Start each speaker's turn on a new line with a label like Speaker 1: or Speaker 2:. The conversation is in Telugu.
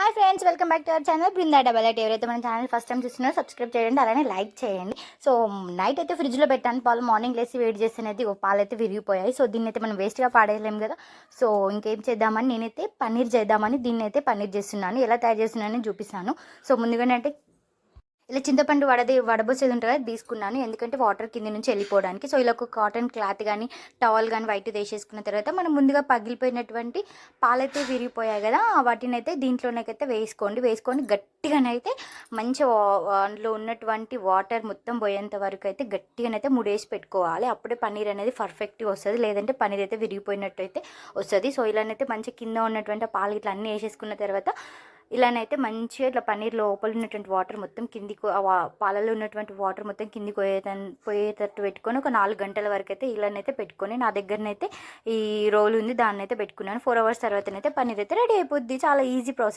Speaker 1: Hi friends welcome back to our channel Brinda double eight. ఎవరైతే మన ఛానల్ ఫస్ట్ టైం చూస్తున్నారో సబ్స్క్రైబ్ చేయండి అలానే లైక్ చేయండి. సో నైట్ అయితే ఫ్రిడ్జ్లో పెట్టాను పాలు మార్నింగ్ లేసి వేడి చేసినది పాలు అయితే విరిగిపోయాయి. సో దీన్ని అయితే మనం వేస్ట్గా పాడేయలేము కదా. సో ఇంకేం చేద్దామని నేనైతే పన్నీర్ చేద్దామని దీన్ని అయితే పన్నీర్ చేస్తున్నాను. ఎలా తయారు చేస్తున్నానని చూపిస్తాను. సో ముందుగానే అంటే ఇలా చింతపండు వడది వడబోసేది ఉంటుంది అది తీసుకున్నాను. ఎందుకంటే వాటర్ కింద నుంచి వెళ్ళిపోవడానికి. సో ఇలా ఒక కాటన్ క్లాత్ కానీ టవల్ కానీ వైట్ వేసేసుకున్న తర్వాత మనం ముందుగా పగిలిపోయినటువంటి పాలైతే విరిగిపోయాయి కదా వాటిని అయితే దీంట్లోనైతే వేసుకోండి. వేసుకొని గట్టిగానైతే మంచి అందులో ఉన్నటువంటి వాటర్ మొత్తం పోయేంత వరకు అయితే గట్టిగానైతే ముడేసి పెట్టుకోవాలి. అప్పుడే పన్నీర్ అనేది పర్ఫెక్ట్గా వస్తుంది. లేదంటే పన్నీర్ అయితే విరిగిపోయినట్టు అయితే వస్తుంది. సో ఇలానైతే మంచి కింద ఉన్నటువంటి పాలు ఇట్లా అన్నీ వేసేసుకున్న తర్వాత ఇలానైతే మంచిగా ఇట్లా పన్నీర్ లోపల ఉన్నటువంటి వాటర్ మొత్తం కిందికి పాలలో ఉన్నటువంటి వాటర్ మొత్తం కిందికి పోయేట పోయేటట్టు పెట్టుకొని ఒక నాలుగు గంటల వరకు అయితే ఇలానైతే పెట్టుకొని నా దగ్గరనైతే ఈ రోల్ ఉంది దాన్ని అయితే పెట్టుకున్నాను. ఫోర్ అవర్స్ తర్వాతనైతే పన్నీర్ అయితే రెడీ అయిపోద్ది. చాలా ఈజీ ప్రాసెస్.